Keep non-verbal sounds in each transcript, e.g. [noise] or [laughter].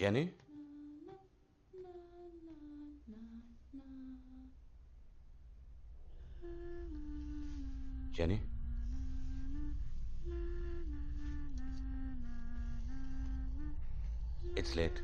Jenny Jenny it's late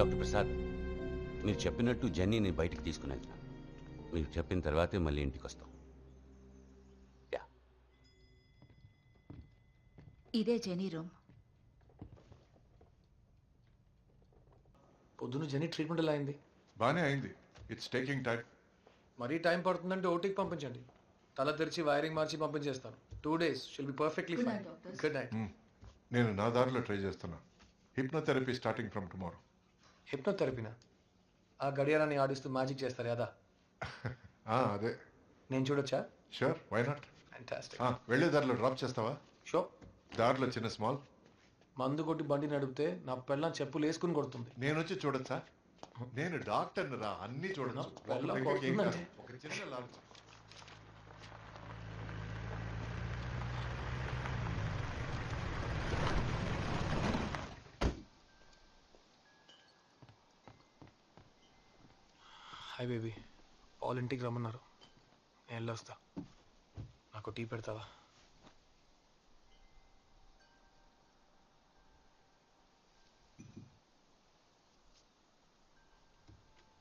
doctor Prasad మీరు చెప్పినట్టు జెన్నీని బయటికి తీసుకుని వెళ్తాను. మీరు చెప్పిన తర్వాతే మళ్ళీ ఇంటికి వస్తాం. యా. ఇదే జెనీ రూమ్. పొద్దున్న జెనీ ట్రీట్మెంట్ ఎలా అయింది? బానే అయింది. ఇట్స్ టేకింగ్ టైం మరీ టైం పడుతుందంటే ఓటీకి పంపించండి. తల తెరిచి వైరింగ్ మార్చి పంపించేస్తాను. Two days she'll be perfectly fine. Good night నేను నా దారిలో ట్రై చేస్తున్నా. హిప్నోథెరపీ స్టార్టింగ్ ఫ్రమ్ టుమారో హిప్నోథెరపీనా? ఆ గడియారాన్ని ఆడిస్తూ మ్యాజిక్ చేస్తారు కదా [laughs] అదే. నేను చూడొచ్చా? షూర్ వై నాట్ ఫ్యాంటాస్టిక్ వెళ్ళే దారిలో డ్రాప్ చేస్తావా? షో దారిలో చిన్న స్మాల్ మందు కొట్టి బండి నడిపితే నా పెళ్ళం చెప్పులు వేసుకుని కొడుతుంది. నేను వచ్చి చూడొచ్చా? నేను డాక్టర్ని రా అన్ని. ఒక చిన్న లాంచ్. హాయ్ బేబీ పాల్ ఇంటికి రమ్మన్నారు. నేను వెళ్ళొస్తా నాకు టీ పెడతావా?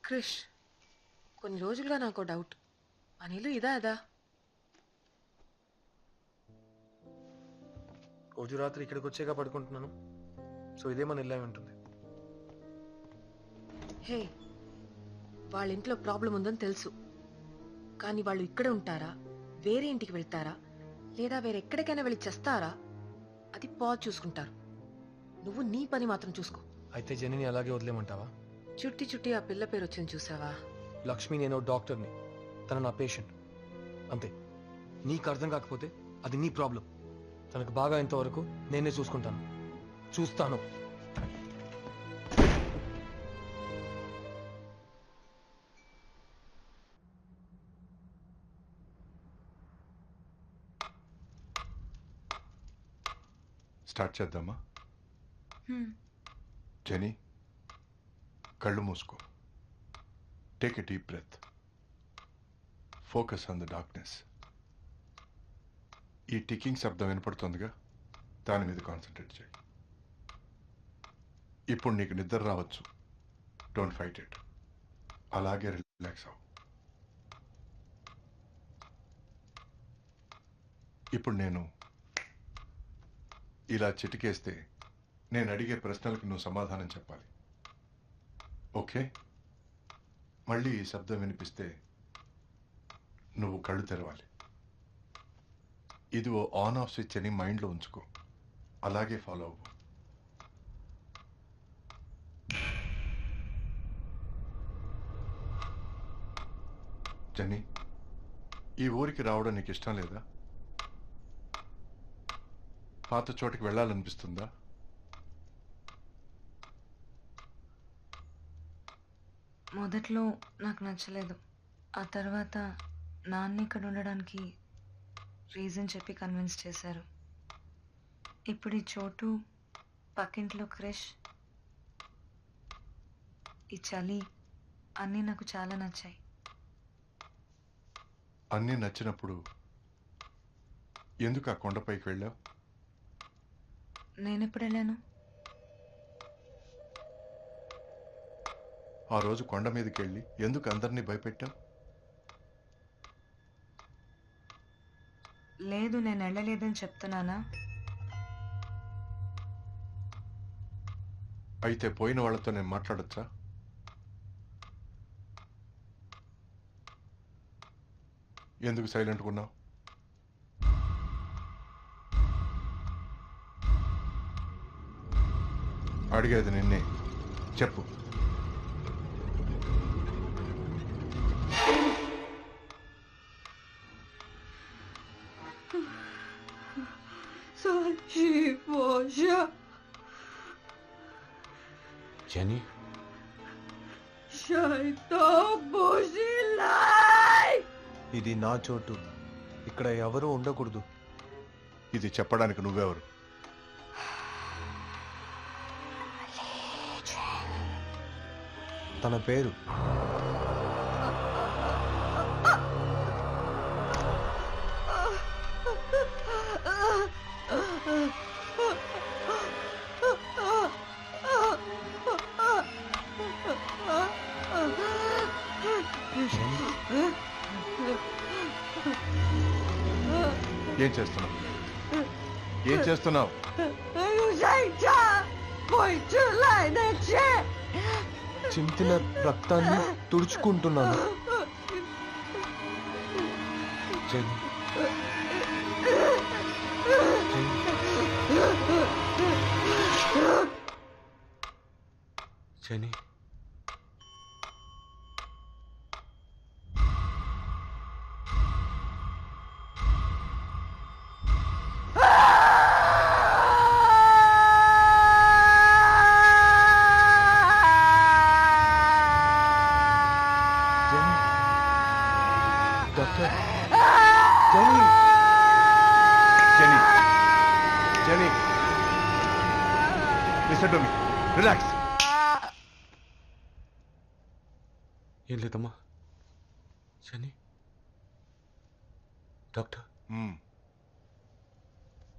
క్రిష్ కొన్ని రోజులుగా నాకు డౌట్ అనిలు ఇదా అదా? రోజు రాత్రి ఇక్కడికి వచ్చాక పడుకుంటున్నాను. సో ఇదే మన ఇల్లు ఉంటుంది హే వాళ్ళ ఇంట్లో ప్రాబ్లం ఉందని తెలుసు. కానీ వాళ్ళు ఇక్కడే ఉంటారా? వేరే ఇంటికి వెళ్తారా? లేదా వేరే ఎక్కడికైనా వెళ్ళి చేస్తారా? అది పాజ్ చూసుకుంటారు. నువ్వు నీ పని మాత్రం చూసుకో. అయితే జెనీని అలాగే వదిలేమంటావా? చుట్టి చుట్టి ఆ పిల్ల పేరు వచ్చింది చూసావా? లక్ష్మి నేను డాక్టర్ని. తన నా పేషెంట్. అంతే. నీకు అర్థం కాకపోతే అది నీ ప్రాబ్లం. తనకు బాగా ఇంతవరకు నేనే చూసుకుంటాను. చూస్తాను. స్టార్ట్ చేద్దామా? జెనీ కళ్ళు మూసుకో. Take a deep breath focus on the darkness ఈ టికింగ్ శబ్దం వినపడుతుందిగా? దాని మీద కాన్సన్ట్రేట్ చేయి. ఇప్పుడు నీకు నిద్ర రావచ్చు. డోంట్ ఫైట్ ఇట్ అలాగే రిలాక్స్ అవ్వు. ఇప్పుడు నేను ఇలా చిటికేస్తే నేను అడిగే ప్రశ్నలకు నువ్వు సమాధానం చెప్పాలి. ఓకే? మళ్ళీ ఈ శబ్దం వినిపిస్తే నువ్వు కళ్ళు తెరవాలి. ఇది ఓ ఆన్ ఆఫ్ స్విచ్ అని మైండ్లో ఉంచుకో. అలాగే ఫాలో అవ్వు. జని ఈ ఊరికి రావడం నీకు ఇష్టం లేదా? పాత చోటికి వెళ్ళాలనిపిస్తుందా? మొదట్లో నాకు నచ్చలేదు. ఆ తర్వాత నాన్న ఇక్కడ ఉండడానికి రీజన్ చెప్పి కన్విన్స్ చేశారు. ఇప్పుడు ఈ చోటు పక్కింట్లో క్రిష్ ఈ చలి అన్నీ నాకు చాలా నచ్చాయి. అన్నీ నచ్చినప్పుడు ఎందుకు ఆ కొండపైకి వెళ్ళావు? నేను ఎప్పుడు వెళ్ళాను ఆ రోజు కొండ మీదకి వెళ్ళి ఎందుకు అందరినీ భయపెట్టావు? లేదు నేను వెళ్ళలేదని చెప్తున్నానా? అయితే పోయిన వాళ్ళతో నేను మాట్లాడొచ్చా? ఎందుకు సైలెంట్గా ఉన్నావు? అడిగేది నిన్నే. చెప్పు. ఇది నా చోటు. ఇక్కడ ఎవరు ఉండకూడదు. ఇది చెప్పడానికి నువ్వెవరు? తన పేరు. ఏం చేస్తున్నావు? ఏం చేస్తున్నావు? చింతిన రక్తాన్ని తుడుచుకుంటున్నాను. Jenny Jenny doctor Jenny. Jenny. Jenny. Listen to me relax. ఏం లేదమ్మా. Jenny. Doctor.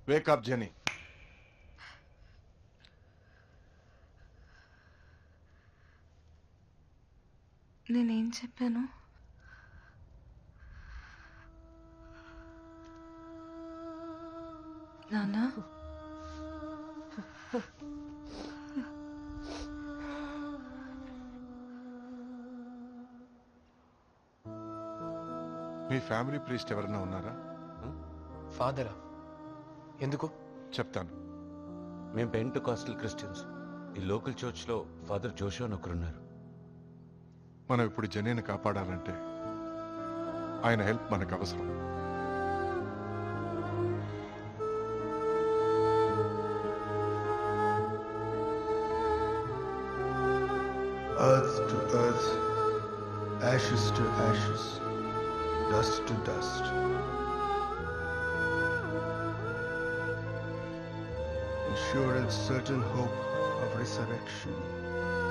Wake up Jenny. నేనేం చెప్పాను? నాన్న? మీ ఫ్యామిలీ ప్రీస్ట్ ఎవరైనా ఉన్నారా? ఫాదరా. ఎందుకు? చెప్తాను. మేము పెంట్ కాస్టల్ క్రిస్టియన్స్. ఈ లోకల్ చర్చ్లో ఫాదర్ జోషో అని ఒకరున్నారు. మనం ఇప్పుడు జెనీని కాపాడాలంటే ఆయన హెల్ప్ మనకు అవసరం. Earth to earth, ashes to ashes, dust to dust. Ensure certain hope of resurrection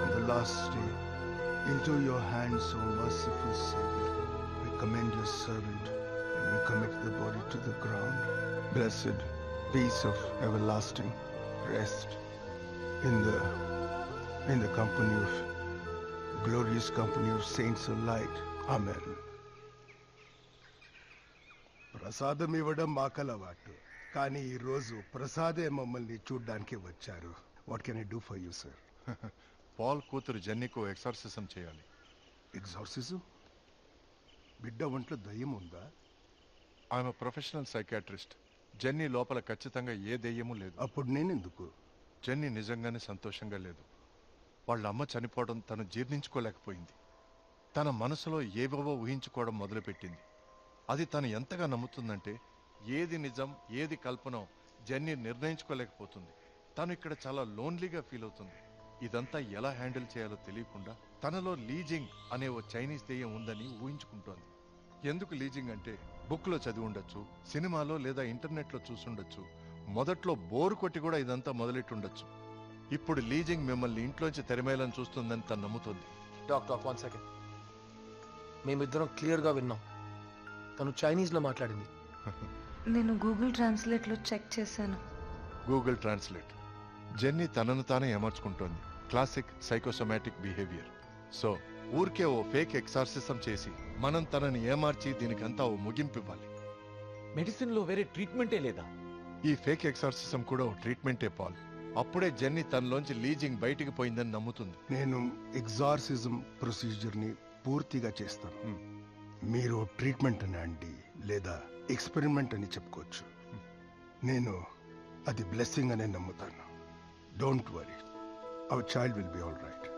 on the last day. Into your hands, O merciful Savior, we commend your servant and we commit the body to the ground. Blessed peace of everlasting rest in the in the company of glorious company of saints of light. Amen. ప్రసాదం ఇవ్వడం మాకలవాటు కానీ ఈ రోజు ప్రసాదే మమ్మల్ని చూడ్డానికి వచ్చారు. What can I do for you sir Paul కూతురు జెన్నీకు ఎక్సర్సిజం చేయాలి. ఎగ్జార్సిజం బిడ్డ ఒంట్లో దయ్యం ఉందా? ఆమె ప్రొఫెషనల్ సైకాట్రిస్ట్ జెన్నీ లోపల ఖచ్చితంగా ఏ దెయ్యమూ లేదు. అప్పుడు నేనెందుకు? జెన్నీ నిజంగానే సంతోషంగా లేదు. వాళ్ళ అమ్మ చనిపోవడం తను జీర్ణించుకోలేకపోయింది. తన మనసులో ఏవేవో ఊహించుకోవడం మొదలుపెట్టింది. అది తను ఎంతగా నమ్ముతుందంటే ఏది నిజం ఏది కల్పనో జర్నీ నిర్ణయించుకోలేకపోతుంది. తను ఇక్కడ చాలా లోన్లీగా ఫీల్ అవుతుంది. ఇదంతా ఎలా హ్యాండిల్ చేయాలో తెలియకుండా తనలో లీజింగ్ అనే ఓ చైనీస్ దెయ్యం ఉందని ఊహించుకుంటోంది. ఎందుకు లీజింగ్ అంటే బుక్లో చదివి ఉండొచ్చు సినిమాలో లేదా ఇంటర్నెట్లో చూసుండొచ్చు మొదట్లో బోరు కొట్టి కూడా ఇదంతా మొదలెట్టుండొచ్చు. ఇప్పుడు లీజింగ్ మిమ్మల్ని ఇంట్లోంచి తెరమేయాలని చూస్తుందని తను నమ్ముతోంది. Doc doc one second. మేమిద్దరం క్లియర్గా విన్నాం. తను చైనీస్లో మాట్లాడింది. [laughs] నేను గూగుల్ ట్రాన్స్లేట్లో చెక్ చేశాను. Google translate. జెన్నీ తనను తానే ఏమర్చుకుంటోంది. Classic psychosomatic behaviour. సో ఊరికే ఓ ఫేక్ ఎక్సార్సిజం చేసి మనం తనని ఏమార్చి దీనికంతా ఓ ముగింపు ఇవ్వాలి మెడిసిన్లో వేరే ట్రీట్మెంటే లేదా? ఈ ఫేక్ ఎక్సార్సిజం కూడా ఓ ట్రీట్మెంటే పాల్. అప్పుడే జెన్నీ తనలోంచి లీజింగ్ బయటికి పోయిందని నమ్ముతుంది. నేను ఎగ్జార్సిజం ప్రొసీజర్ని పూర్తిగా చేస్తాను. మీరు ట్రీట్మెంట్ అని అండి లేదా ఎక్స్పెరిమెంట్ అని చెప్పుకోవచ్చు. నేను అది బ్లెస్సింగ్ అనే నమ్ముతాను. Don't worry. Our child will be all right.